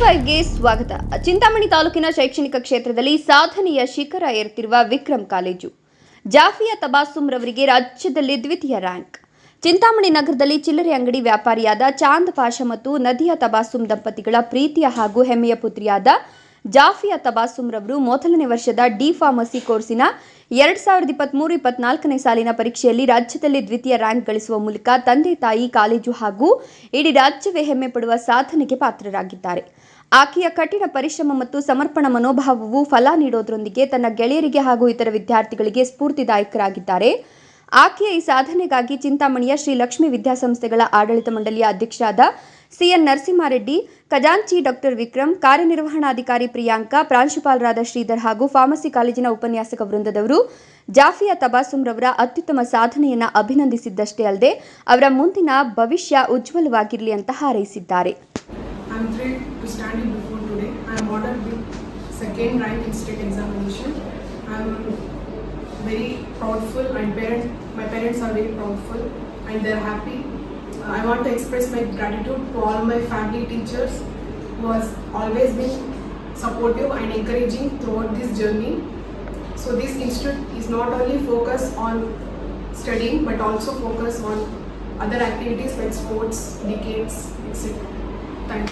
ಫೈವ್ಗೆ ಸ್ವಾಗತ. ಚಿಂತಾಮಣಿ ತಾಲೂಕಿನ ಶೈಕ್ಷಣಿಕ ಕ್ಷೇತ್ರದಲ್ಲಿ ಸಾಧನೆಯ ಶಿಖರ ಏರುತ್ತಿರುವ ವಿಕ್ರಮ್ ಕಾಲೇಜು. ಜಾಫಿಯಾ ತಬಾಸುಮ್ ರವರಿಗೆ ರಾಜ್ಯದಲ್ಲಿ ದ್ವಿತೀಯ ರ್ಯಾಂಕ್. ಚಿಂತಾಮಣಿ ನಗರದಲ್ಲಿ ಚಿಲ್ಲರೆ ಅಂಗಡಿ ವ್ಯಾಪಾರಿಯಾದ ಚಾಂದ್ ಪಾಷ ಮತ್ತು ನದಿಯಾ ತಬಾಸುಮ್ ದಂಪತಿಗಳ ಪ್ರೀತಿಯ ಹಾಗೂ ಹೆಮ್ಮೆಯ ಪುತ್ರಿಯಾದ ಜಾಫಿಯಾ ತಬಾಸುಂ ರವರು ಮೊದಲನೇ ವರ್ಷದ ಡಿ ಫಾರ್ಮಸಿ ಕೋರ್ಸಿನ ಎರಡ್ ಸಾವಿರದ ಇಪ್ಪತ್ತ್ಮೂರು ಇಪ್ಪತ್ನಾಲ್ಕನೇ ಸಾಲಿನ ಪರೀಕ್ಷೆಯಲ್ಲಿ ರಾಜ್ಯದಲ್ಲಿ ದ್ವಿತೀಯ ರ್ಯಾಂಕ್ ಗಳಿಸುವ ಮೂಲಕ ತಂದೆ ತಾಯಿ, ಕಾಲೇಜು ಹಾಗೂ ಇಡೀ ರಾಜ್ಯವೇ ಹೆಮ್ಮೆ ಪಡುವ ಸಾಧನೆಗೆ ಪಾತ್ರರಾಗಿದ್ದಾರೆ. ಆಕೆಯ ಕಠಿಣ ಪರಿಶ್ರಮ ಮತ್ತು ಸಮರ್ಪಣ ಮನೋಭಾವವು ಫಲ ನೀಡೋದರೊಂದಿಗೆ ತನ್ನ ಗೆಳೆಯರಿಗೆ ಹಾಗೂ ಇತರ ವಿದ್ಯಾರ್ಥಿಗಳಿಗೆ ಸ್ಫೂರ್ತಿದಾಯಕರಾಗಿದ್ದಾರೆ. ಆಕೆಯ ಈ ಸಾಧನೆಗಾಗಿ ಚಿಂತಾಮಣಿಯ ಶ್ರೀ ಲಕ್ಷ್ಮೀ ವಿದ್ಯಾಸಂಸ್ಥೆಗಳ ಆಡಳಿತ ಮಂಡಳಿಯ ಅಧ್ಯಕ್ಷರಾದ ಸಿಎನ್ ನರಸಿಂಹಾರೆಡ್ಡಿ, ಖಜಾಂಚಿ ಡಾಕ್ಟರ್ ವಿಕ್ರಮ್, ಕಾರ್ಯನಿರ್ವಹಣಾಧಿಕಾರಿ ಪ್ರಿಯಾಂಕಾ, ಪ್ರಾಂಶುಪಾಲರಾದ ಶ್ರೀಧರ್ ಹಾಗೂ ಫಾರ್ಮಸಿ ಕಾಲೇಜಿನ ಉಪನ್ಯಾಸಕ ವೃಂದದವರು, ಜಾಫಿಯಾ ರವರ ಅತ್ಯುತ್ತಮ ಸಾಧನೆಯನ್ನು ಅಭಿನಂದಿಸಿದ್ದಷ್ಟೇ ಅಲ್ಲದೆ ಅವರ ಮುಂದಿನ ಭವಿಷ್ಯ ಉಜ್ವಲವಾಗಿರಲಿ ಅಂತ ಹಾರೈಸಿದ್ದಾರೆ. I'm very proudful and parent, my parents are very proudful and they are happy. Uh, I want to express my gratitude to all my family teachers who has always been supportive and encouraging throughout this journey. So this institute is not only focused on studying but also focus on other activities like sports, decades, etc.